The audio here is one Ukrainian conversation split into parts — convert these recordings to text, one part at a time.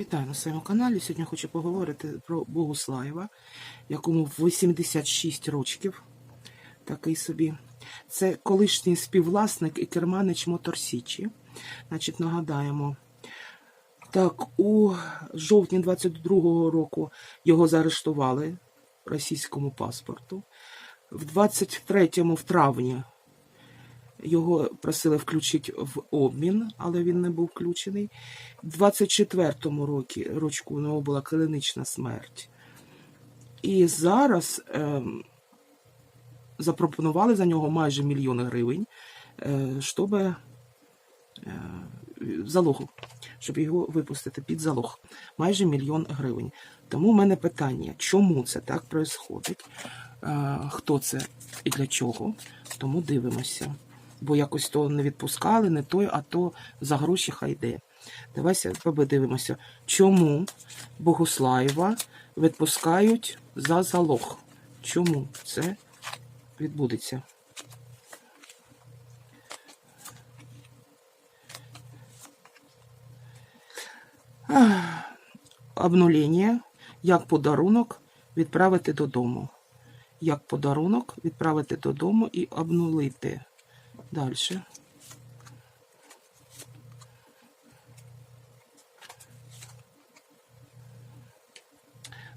Вітаю на своєму каналі. Сьогодні хочу поговорити про Богуслаєва, якому 86 років. Такий собі. Це колишній співвласник і керманич Моторсічі. Значить, нагадаємо. Так, у жовтні 22-го року його заарештували російському паспорту. В 23-му в травні його просили включити в обмін, але він не був включений. В 24-му році рочку у нього була клінічна смерть. І зараз ем, запропонували за нього майже мільйон гривень, е, щоб е, залогу, щоб його випустити під залог. Майже мільйон гривень. Тому в мене питання, чому це так відбувається? Е, хто це і для чого? Тому дивимося. Бо якось то не відпускали, не той, а то за гроші хай йде. Давайте подивимося, чому Богуслаєва відпускають за залог. Чому це відбудеться? Ах, Обнулення, як подарунок відправити додому. Як подарунок відправити додому і обнулити. Далі.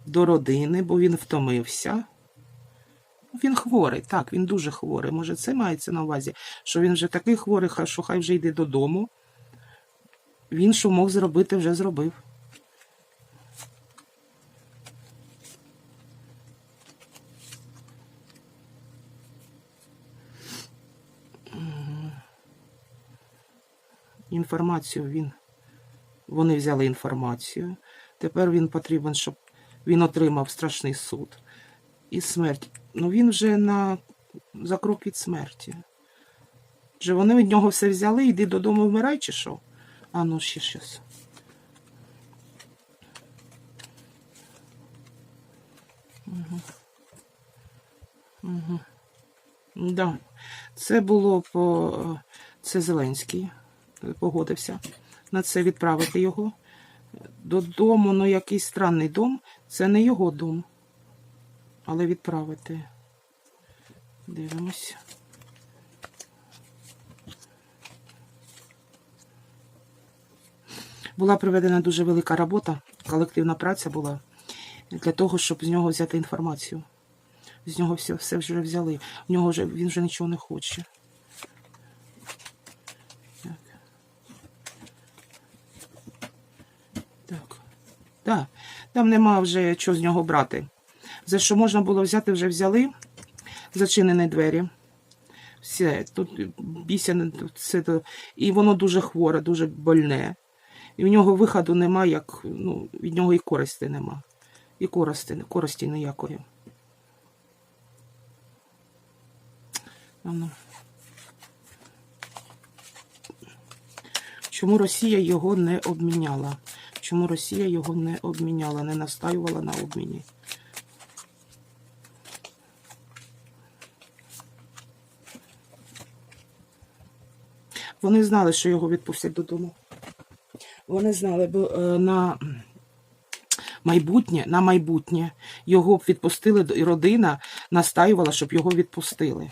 До родини, бо він втомився. Він хворий, так, він дуже хворий. Може, це мається на увазі, що він вже такий хворий, що хай вже йде додому. Він, що мог зробити, вже зробив. Інформацію він. Вони взяли інформацію. Тепер він потрібен, щоб він отримав страшний суд. І смерть. Ну він вже на за крок від смерті. Вже вони від нього все взяли, йди додому вмирай, чи що? А ну ще щас. Угу. Угу. Да. Це було по. Це Зеленський погодився на це відправити його додому, ну якийсь странний дом. Це не його дом. Але відправити. Дивимось. Була проведена дуже велика робота, колективна праця була для того, щоб з нього взяти інформацію. З нього все, все вже взяли. В нього вже він вже нічого не хоче. Так. Так. Там нема вже чого з нього брати. За що можна було взяти, вже взяли. Зачинені двері. Все, тут бісяне, все. то- І воно дуже хворе, дуже больне. І в нього виходу нема, як, ну, від нього і користі нема. І користі, користі ніякої. Чому Росія його не обміняла? Чому Росія його не обміняла, не настаювала на обміні? Вони знали, що його відпустять додому. Вони знали, бо е, на майбутнє, на майбутнє його б відпустили, і родина настаювала, щоб його відпустили.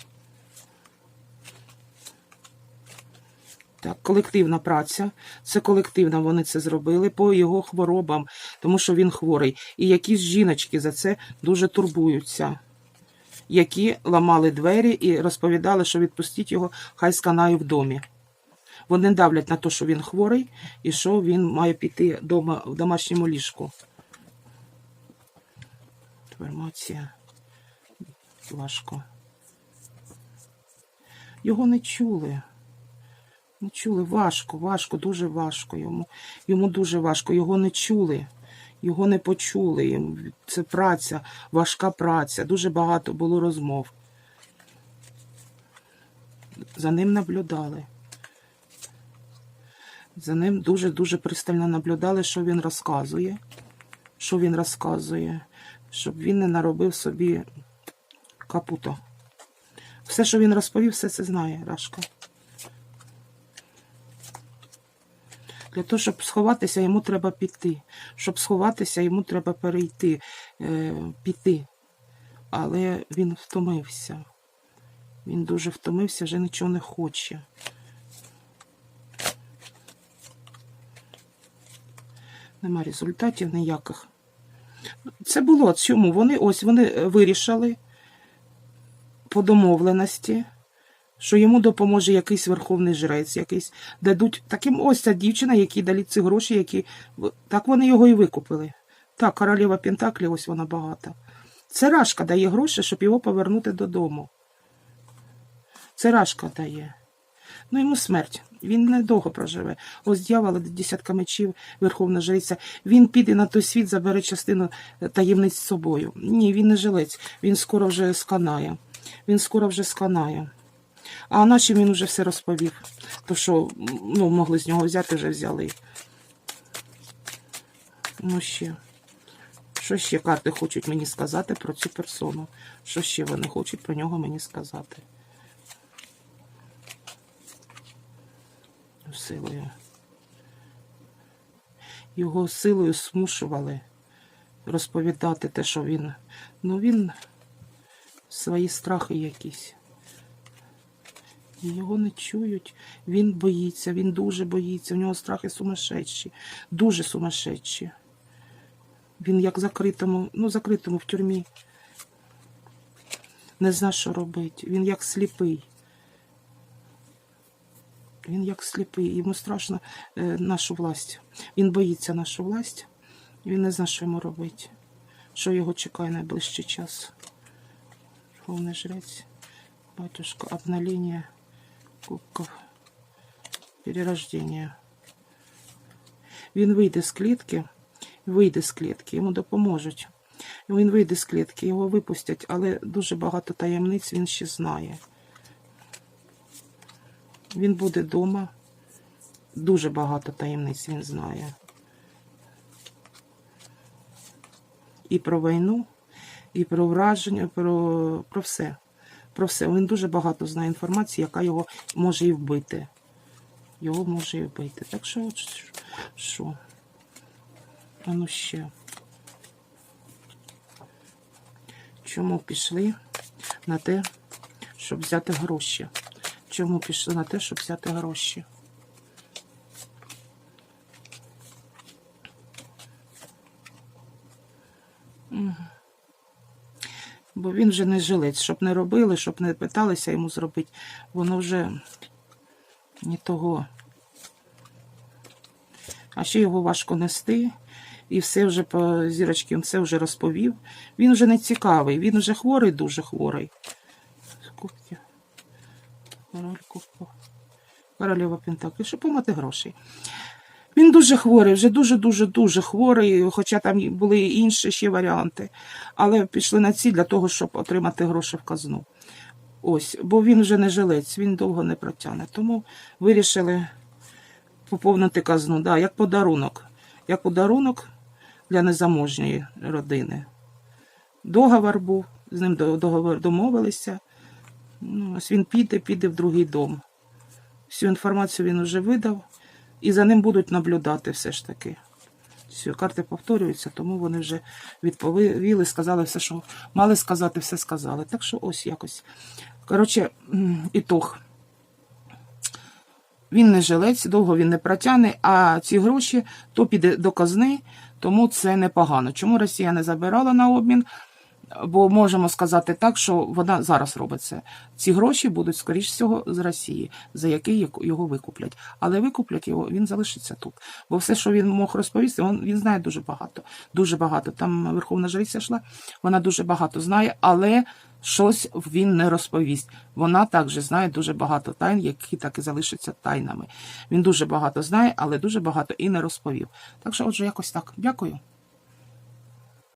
Так, колективна праця. Це колективна, вони це зробили по його хворобам, тому що він хворий. І якісь жіночки за це дуже турбуються, які ламали двері і розповідали, що відпустіть його, хай сканає в домі. Вони давлять на те, що він хворий, і що він має піти дома в домашньому ліжку. Інформація. Важко. Його не чули. Не чули. Важко, важко, дуже важко йому. Йому дуже важко. Його не чули. Його не почули. Це праця, важка праця. Дуже багато було розмов. За ним наблюдали. За ним дуже-дуже пристально наблюдали, що він розказує. Що він розказує, щоб він не наробив собі капуто. Все, що він розповів, все це знає Рашка. Для того, щоб сховатися, йому треба піти. Щоб сховатися, йому треба перейти, е, піти. Але він втомився. Він дуже втомився, вже нічого не хоче. Нема результатів ніяких. Це було чому? Вони ось вони е, вирішили по домовленості, що йому допоможе якийсь верховний жрець, якийсь дадуть таким ось ця дівчина, якій дали ці гроші, які так вони його і викупили. Так, королева Пентаклі, ось вона багата. Це Рашка дає гроші, щоб його повернути додому. Це Рашка дає. Ну, йому смерть. Він недовго проживе. Ось дьявола, десятка мечів, верховна жриця. Він піде на той світ, забере частину е, таємниць з собою. Ні, він не жилець. Він скоро вже сканає. Він скоро вже сканає. А наші він уже все розповів. То, що ну, могли з нього взяти, вже взяли. Ну ще. Що ще карти хочуть мені сказати про цю персону? Що ще вони хочуть про нього мені сказати? Силою. Його силою смушували розповідати те, що він. Ну, він свої страхи якісь. Його не чують. Він боїться, він дуже боїться. У нього страхи сумасшедші, дуже сумасшедші. Він як закритому, ну, закритому в тюрмі. Не знає, що робити. Він як сліпий. Він як сліпий. Йому страшно е, нашу власть. Він боїться нашу власть. Він не знає, що йому робити. Що його чекає найближчий час. Верховний жрець, батюшка, обновление кубков, перерождення. Він вийде з клітки, вийде з клітки, йому допоможуть. Він вийде з клітки, його випустять, але дуже багато таємниць він ще знає. Він буде вдома. Дуже багато таємниць він знає. І про війну, і про враження, про, про все. Про все. Він дуже багато знає інформації, яка його може і вбити. Його може і вбити. Так що, от що-? А ну ще. Чому пішли на те, щоб взяти гроші? Чому пішли на те, щоб взяти гроші? Мгм. Бо він вже не жилець, щоб не робили, щоб не питалися йому зробити, воно вже не того. А ще його важко нести, і все вже по зірочки, все вже розповів. Він вже не цікавий, він вже хворий, дуже хворий. Кубки. Король кубків. Королева Пентаклі, щоб помати грошей. Він дуже хворий, вже дуже-дуже дуже хворий, хоча там були і інші ще варіанти. Але пішли на ці для того, щоб отримати гроші в казну. Ось, бо він вже не жилець, він довго не протягне. Тому вирішили поповнити казну, да, як подарунок. Як подарунок для незаможньої родини. Договор був, з ним договор домовилися. Ну, ось він піде, піде в другий дом. Всю інформацію він вже видав, і за ним будуть наблюдати все ж таки. Все, карти повторюються, тому вони вже відповіли, сказали все, що мали сказати, все сказали. Так що ось якось. Коротше, ітог. Він не жилець, довго він не протягне, а ці гроші то піде до казни, тому це непогано. Чому Росія не забирала на обмін? Бо можемо сказати так, що вона зараз робить це. Ці гроші будуть, скоріш всього, з Росії, за який його викуплять. Але викуплять його, він залишиться тут. Бо все, що він мог розповісти, він, він знає дуже багато. Дуже багато. Там Верховна Жриця йшла, вона дуже багато знає, але щось він не розповість. Вона також знає дуже багато тайн, які так і залишаться тайнами. Він дуже багато знає, але дуже багато і не розповів. Так що, отже, якось так. Дякую.